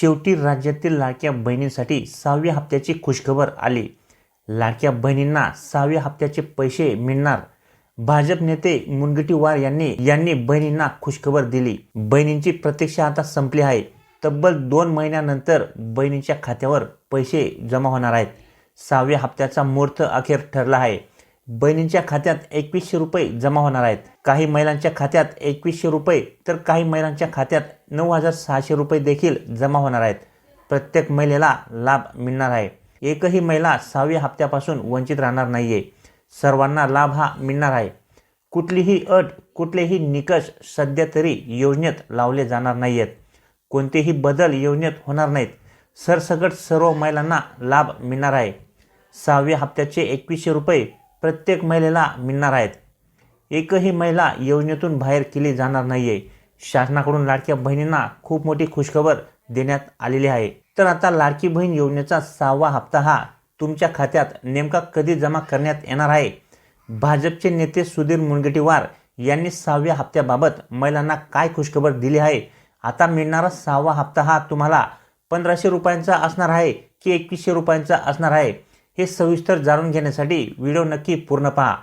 शेवटी राज्यातील लाडक्या बहिणींसाठी सहाव्या हप्त्याची खुशखबर आली. लाडक्या बहिणींना सहाव्या हप्त्याचे पैसे मिळणार. भाजप नेते मुनगटीवार यांनी यांनी बहिणींना खुशखबर दिली. बहिणींची प्रतीक्षा आता संपली आहे. तब्बल दोन महिन्यानंतर बहिणींच्या खात्यावर पैसे जमा होणार आहेत. सहाव्या हप्त्याचा मुहूर्त अखेर ठरला आहे. बहिणींच्या खात्यात एकवीसशे रुपये जमा होणार आहेत. काही महिलांच्या खात्यात एकवीसशे रुपये तर काही महिलांच्या खात्यात नऊ हजार सहाशे रुपये देखील जमा होणार आहेत. प्रत्येक महिलेला लाभ मिळणार आहे. एकही महिला सहाव्या हप्त्यापासून वंचित राहणार नाही आहे सर्वांना लाभ हा मिळणार आहे. कुठलीही अट कुठलेही निकष सध्या तरी योजनेत लावले जाणार नाही आहेत कोणतेही बदल योजनेत होणार नाहीत. सरसकट सर्व महिलांना लाभ मिळणार आहे. सहाव्या हप्त्याचे एकवीसशे रुपये प्रत्येक महिलेला मिळणार आहेत. एकही महिला योजनेतून बाहेर केली जाणार नाही आहे शासनाकडून लाडक्या बहिणींना खूप मोठी खुशखबर देण्यात आलेली आहे. तर आता लाडकी बहीण योजनेचा सहावा हप्ता हा तुमच्या खात्यात नेमका कधी जमा करण्यात येणार आहे? भाजपचे नेते सुधीर मुनगंटीवार यांनी सहाव्या हप्त्याबाबत महिलांना काय खुशखबर दिली आहे? आता मिळणारा सहावा हप्ता हा तुम्हाला पंधराशे रुपयांचा असणार आहे की एकवीसशे रुपयांचा असणार आहे? हे सविस्तर जाणून घेण्यासाठी व्हिडिओ नक्की पूर्ण पहा.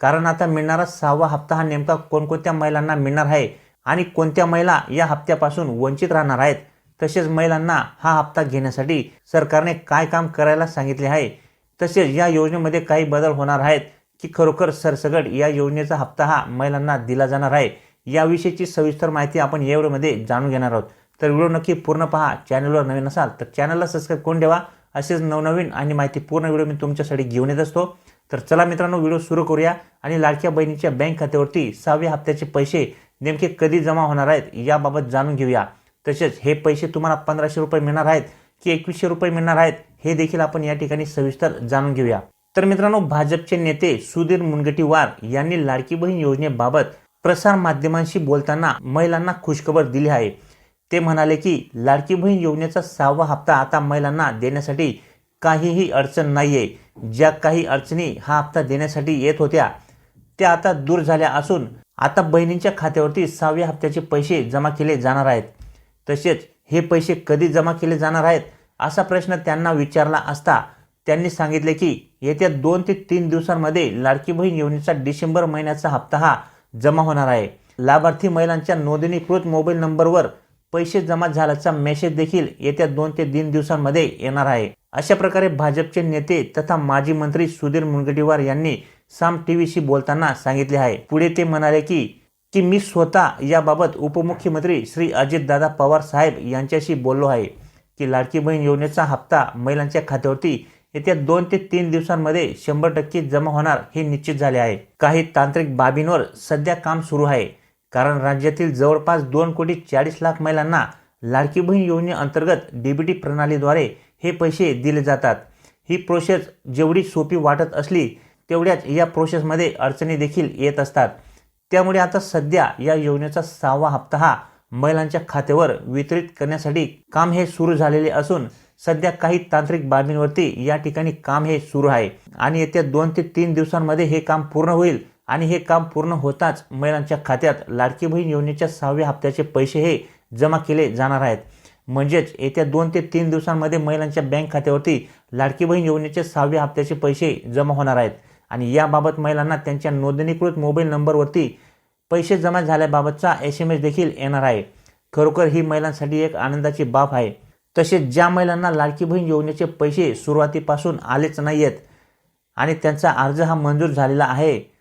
कारण आता मिळणारा सहावा हप्ता हा नेमका कोणकोणत्या महिलांना मिळणार आहे आणि कोणत्या महिला या हप्त्यापासून वंचित राहणार आहेत? तसेच महिलांना हा हप्ता घेण्यासाठी सरकारने काय काम करायला सांगितले आहे? तसेच या योजनेमध्ये काही बदल होणार आहेत की खरोखर सरसगट या योजनेचा हप्ता हा महिलांना दिला जाणार आहे? याविषयीची सविस्तर माहिती आपण या व्हिडिओमध्ये जाणून घेणार आहोत. तर व्हिडिओ नक्की पूर्ण पहा. चॅनलवर नवीन असाल तर चॅनलला सबस्क्राईब करून ठेवा. असेच नवनवीन आणि माहिती पूर्ण व्हिडिओ मी तुमच्यासाठी घेऊन येत असतो. तर चला मित्रांनो व्हिडिओ सुरू करूया आणि लाडक्या बहिणीच्या बँक खात्यावरती सहाव्या हप्त्याचे पैसे नेमके कधी जमा होणार आहेत याबाबत जाणून घेऊया. तसेच हे पैसे तुम्हाला पंधराशे रुपये मिळणार आहेत की एकवीसशे रुपये मिळणार आहेत हे देखील आपण या ठिकाणी सविस्तर जाणून घेऊया. तर मित्रांनो भाजपचे नेते सुधीर मुनगटीवार यांनी लाडकी बहीण योजनेबाबत प्रसार माध्यमांशी बोलताना महिलांना खुशखबर दिली आहे. ते म्हणाले की लाडकी बहीण योजनेचा सहावा हप्ता आता महिलांना देण्यासाठी काहीही अडचण नाही आहे ज्या काही अडचणी हा हप्ता देण्यासाठी येत होत्या त्या आता दूर झाल्या असून आता बहिणींच्या खात्यावरती सहाव्या हप्त्याचे पैसे जमा केले जाणार आहेत. तसेच हे पैसे कधी जमा केले जाणार आहेत असा प्रश्न त्यांना विचारला असता त्यांनी सांगितले की येत्या दोन ते तीन दिवसांमध्ये लाडकी बहीण योजनेचा डिसेंबर महिन्याचा हप्ता हा जमा होणार आहे. लाभार्थी महिलांच्या नोंदणीकृत मोबाईल नंबरवर पैसे जमा झाल्याचा मेसेज देखील येत्या दोन ते तीन दिवसांमध्ये येणार आहे. अशा प्रकारे भाजपचे नेते तथा माजी मंत्री सुधीर मुनगंटीवार यांनी साम टीव्हीशी बोलताना सांगितले आहे. पुढे ते म्हणाले की की मी स्वतः याबाबत उपमुख्यमंत्री श्री अजितदादा पवार साहेब यांच्याशी बोललो आहे की लाडकी बहीण योजनेचा हप्ता महिलांच्या खात्यावरती येत्या दोन ते तीन दिवसांमध्ये शंभर टक्के जमा होणार हे निश्चित झाले आहे. काही तांत्रिक बाबींवर सध्या काम सुरू आहे. कारण राज्यातील जवळपास दोन कोटी चाळीस लाख महिलांना लाडकी बहीण योजनेअंतर्गत डीबीटी प्रणालीद्वारे हे पैसे दिले जातात. ही प्रोसेस जेवढी सोपी वाटत असली तेवढ्याच या प्रोसेसमध्ये अडचणी देखील येत असतात. त्यामुळे आता सध्या या योजनेचा सहावा हप्ता हा महिलांच्या खात्यावर वितरित करण्यासाठी काम हे सुरू झालेले असून सध्या काही तांत्रिक बाबींवरती या ठिकाणी काम हे सुरू आहे. आणि येत्या दोन ते तीन दिवसांमध्ये हे काम पूर्ण होईल आणि हे काम पूर्ण होताच महिलांच्या खात्यात लाडकी बहीण योजनेच्या सहाव्या हप्त्याचे पैसे हे जमा केले जाणार आहेत. म्हणजेच येत्या दोन ते तीन दिवसांमध्ये महिलांच्या बँक खात्यावरती लाडकी बहीण योजनेचे सहाव्या हप्त्याचे पैसे जमा होणार आहेत. आणि याबाबत महिलांना त्यांच्या नोंदणीकृत मोबाईल नंबरवरती पैसे जमा झाल्याबाबतचा एस एम एस देखील येणार आहे. खरोखर ही महिलांसाठी एक आनंदाची बाब आहे. तसेच ज्या महिलांना लाडकी बहीण योजनेचे पैसे सुरुवातीपासून आलेच नाही आहेत आणि त्यांचा अर्ज हा मंजूर झालेला आहे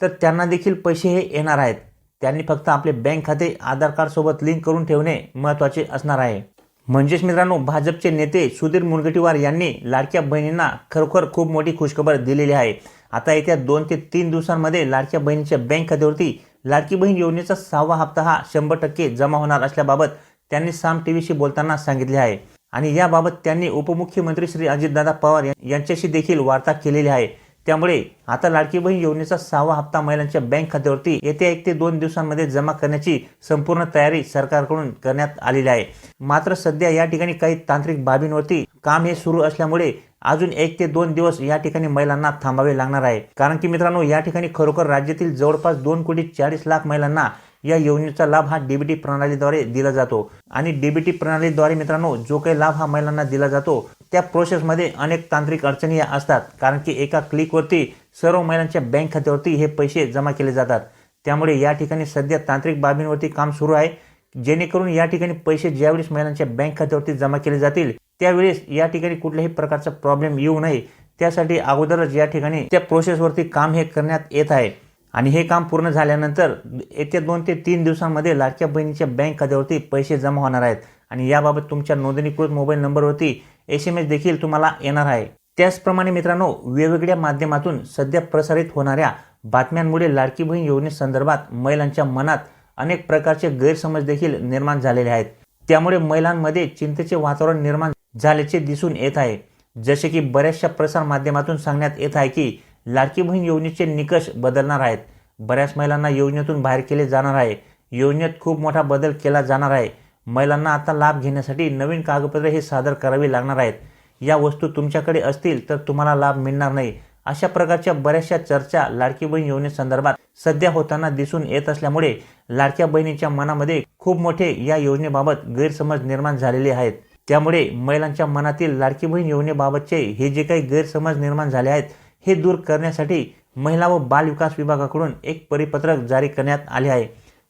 तर त्यांना देखील पैसे हे येणार आहेत. त्यांनी फक्त आपले बँक खाते आधार कार्डसोबत लिंक करून ठेवणे महत्त्वाचे असणार आहे. म्हणजेच मित्रांनो भाजपचे नेते सुधीर मुनगटीवार यांनी लाडक्या बहिणींना खरोखर खूप मोठी खुशखबर दिलेली आहे. आता येत्या दोन ते तीन दिवसांमध्ये लाडक्या बहिणीच्या बँक खात्यावरती लाडकी बहीण योजनेचा सहावा हप्ता हा शंभर टक्के जमा होणार असल्याबाबत त्यांनी साम टी व्हीशी बोलताना सांगितले आहे. आणि याबाबत त्यांनी उपमुख्यमंत्री श्री अजितदादा पवार यांच्याशी देखील वार्ता केलेली आहे. त्यामुळे आता लाडकी बहीण योजनेचा सहावा हप्ता महिलांच्या बँक खात्यावरती येत्या एक ते दोन दिवसांमध्ये जमा करण्याची संपूर्ण तयारी सरकारकडून करण्यात आलेली आहे. मात्र सध्या या ठिकाणी काही तांत्रिक बाबींवरती काम हे सुरू असल्यामुळे अजून एक ते दोन दिवस या ठिकाणी महिलांना थांबावे लागणार आहे. कारण की मित्रांनो या ठिकाणी खरोखर राज्यातील जवळपास दोन कोटी चाळीस लाख महिलांना या योजनेचा लाभ हा डीबीटी प्रणालीद्वारे दिला जातो. आणि डीबीटी प्रणालीद्वारे मित्रांनो जो काही लाभ हा महिलांना दिला जातो त्या प्रोसेसमध्ये अनेक तांत्रिक अडचणी असतात. कारण की एका क्लिकवरती सर्व महिलांच्या बँक खात्यावरती हे पैसे जमा केले जातात. त्यामुळे या ठिकाणी सध्या तांत्रिक बाबींवरती काम सुरू आहे. जेणेकरून या ठिकाणी पैसे ज्यावेळेस महिलांच्या बँक खात्यावरती जमा केले जातील त्यावेळेस या ठिकाणी कुठल्याही प्रकारचा प्रॉब्लेम येऊ नये. त्यासाठी अगोदरच या ठिकाणी त्या प्रोसेसवरती काम हे करण्यात येत आहे. आणि हे काम पूर्ण झाल्यानंतर येत्या दोन ते तीन दिवसांमध्ये लाडक्या बहिणीच्या बँक खात्यावरती पैसे जमा होणार आहेत. आणि याबाबत तुमच्या नोंदणीकृत मोबाईल नंबरवरती एस एम एस देखील तुम्हाला येणार आहे. त्याचप्रमाणे मित्रांनो वेगवेगळ्या माध्यमातून सध्या प्रसारित होणाऱ्या बातम्यांमुळे लाडकी बहीण योजनेसंदर्भात महिलांच्या मनात अनेक प्रकारचे गैरसमज देखील निर्माण झालेले आहेत. त्यामुळे महिलांमध्ये चिंतेचे वातावरण निर्माण झाल्याचे दिसून येत आहे. जसे की बऱ्याचशा प्रसार माध्यमातून सांगण्यात येत आहे की लाडकी बहीण योजनेचे निकष बदलणार आहेत. बऱ्याच महिलांना योजनेतून बाहेर केले जाणार आहे. योजनेत खूप मोठा बदल केला जाणार आहे. महिलांना आता लाभ घेण्यासाठी नवीन कागदपत्रे हे सादर करावी लागणार आहेत. या वस्तू तुमच्याकडे असतील तर तुम्हाला लाभ मिळणार नाही. अशा प्रकारच्या बऱ्याचशा चर्चा लाडकी बहीण योजनेसंदर्भात सध्या होताना दिसून येत असल्यामुळे लाडक्या बहिणीच्या मनामध्ये खूप मोठे या योजनेबाबत गैरसमज निर्माण झालेले आहेत. त्यामुळे महिलांच्या मनातील लाडकी बहीण योजनेबाबतचे हे जे काही गैरसमज निर्माण झाले आहेत हे दूर करण्यासाठी महिला व बाल विकास विभागाकडून एक परिपत्रक जारी करण्यात आले आहे.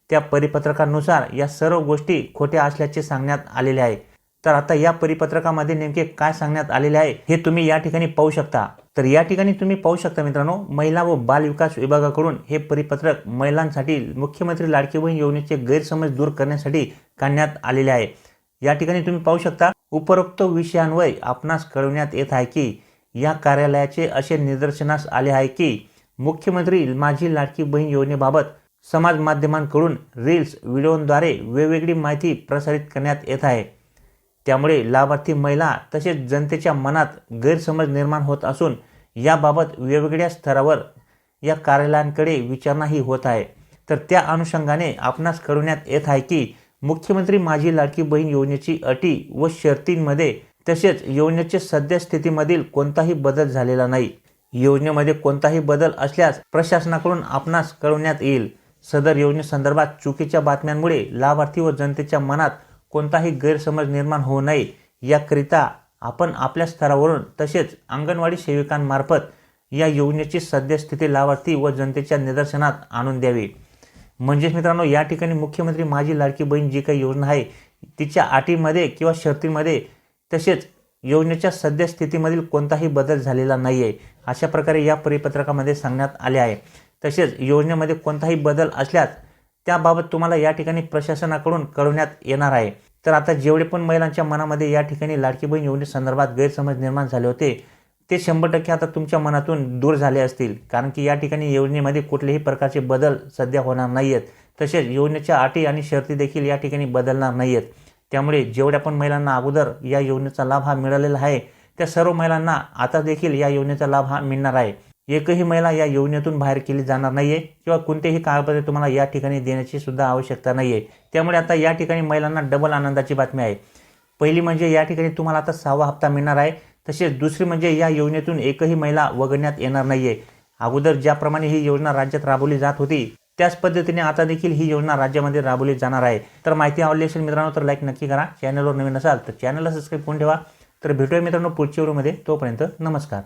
त्या परिपत्रकानुसार या सर्व गोष्टी खोट्या असल्याचे सांगण्यात आलेले आहे. तर आता या परिपत्रकामध्ये नेमके काय सांगण्यात आलेले आहे हे तुम्ही या ठिकाणी पाहू शकता. तर या ठिकाणी तुम्ही पाहू शकता मित्रांनो महिला व बाल विकास विभागाकडून हे परिपत्रक महिलांसाठी मुख्यमंत्री लाडकी बहीण योजनेचे गैरसमज दूर करण्यासाठी काढण्यात आलेले आहे. या ठिकाणी तुम्ही पाहू शकता उपरोक्त विषयांवर आपणास कळवण्यात येत आहे की या कार्यालयाचे असे निदर्शनास आले आहे की मुख्यमंत्री माझी लाडकी बहीण योजनेबाबत समाज माध्यमांकडून रील्स व्हिडिओद्वारे वेगवेगळी माहिती प्रसारित करण्यात येत आहे. त्यामुळे लाभार्थी महिला तसेच जनतेच्या मनात गैरसमज निर्माण होत असून याबाबत वेगवेगळ्या स्तरावर या कार्यालयांकडे विचारणाही होत आहे. तर त्या अनुषंगाने आपणास कळवण्यात येत आहे की मुख्यमंत्री माझी लाडकी बहीण योजनेची अटी व शर्तींमध्ये तसेच योजनेच्या सद्यस्थितीमधील कोणताही बदल झालेला नाही. योजनेमध्ये कोणताही बदल असल्यास प्रशासनाकडून आपणास कळवण्यात येईल. सदर योजनेसंदर्भात चुकीच्या बातम्यांमुळे लाभार्थी व जनतेच्या मनात कोणताही गैरसमज निर्माण होऊ नये. याकरिता आपण आपल्या स्तरावरून तसेच अंगणवाडी सेविकांमार्फत या योजनेची सद्यस्थिती लाभार्थी व जनतेच्या निदर्शनात आणून द्यावी. म्हणजेच मित्रांनो या ठिकाणी मुख्यमंत्री माझी लाडकी बहीण जी काही योजना आहे तिच्या अटीमध्ये किंवा शर्तीमध्ये तसेच योजनेच्या सद्यस्थितीमधील कोणताही बदल झालेला नाही आहे अशा प्रकारे या परिपत्रकामध्ये सांगण्यात आले आहे. तसेच योजनेमध्ये कोणताही बदल असल्यास त्याबाबत तुम्हाला या ठिकाणी प्रशासनाकडून कळवण्यात येणार आहे. तर आता जेवढे पण महिलांच्या मनामध्ये या ठिकाणी लाडकी बहीण योजनेसंदर्भात गैरसमज निर्माण झाले होते ते शंभर टक्के आता तुमच्या मनातून दूर झाले असतील. कारण की या ठिकाणी योजनेमध्ये कुठलेही प्रकारचे बदल सध्या होणार नाही आहेत तसेच योजनेच्या अटी आणि शर्ती देखील या ठिकाणी बदलणार नाही आहेत त्यामुळे जेवढ्या पण महिलांना अगोदर या योजनेचा लाभ हा मिळालेला आहे त्या सर्व महिलांना आता देखील या योजनेचा लाभ हा मिळणार आहे. एकही महिला या योजनेतून बाहेर केली जाणार नाही आहे किंवा कोणतेही कागदपत्रे तुम्हाला या ठिकाणी देण्याची सुद्धा आवश्यकता नाही आहे त्यामुळे आता या ठिकाणी महिलांना डबल आनंदाची बातमी आहे. पहिली म्हणजे या ठिकाणी तुम्हाला आता सहावा हप्ता मिळणार आहे. तसेच दुसरी म्हणजे या योजनेतून एकही महिला वगळण्यात येणार नाही आहे अगोदर ज्याप्रमाणे ही योजना राज्यात राबवली जात होती त्याच पद्धतीने आता देखील ही योजना राज्यामध्ये राबवली जाणार आहे. तर माहिती आवडली असेल मित्रांनो तर लाईक नक्की करा. चॅनलवर नवीन असाल तर चॅनलला सबस्क्राईब करून ठेवा. तर भेटूया मित्रांनो पुढच्या व्हिडिओमध्ये. तोपर्यंत नमस्कार.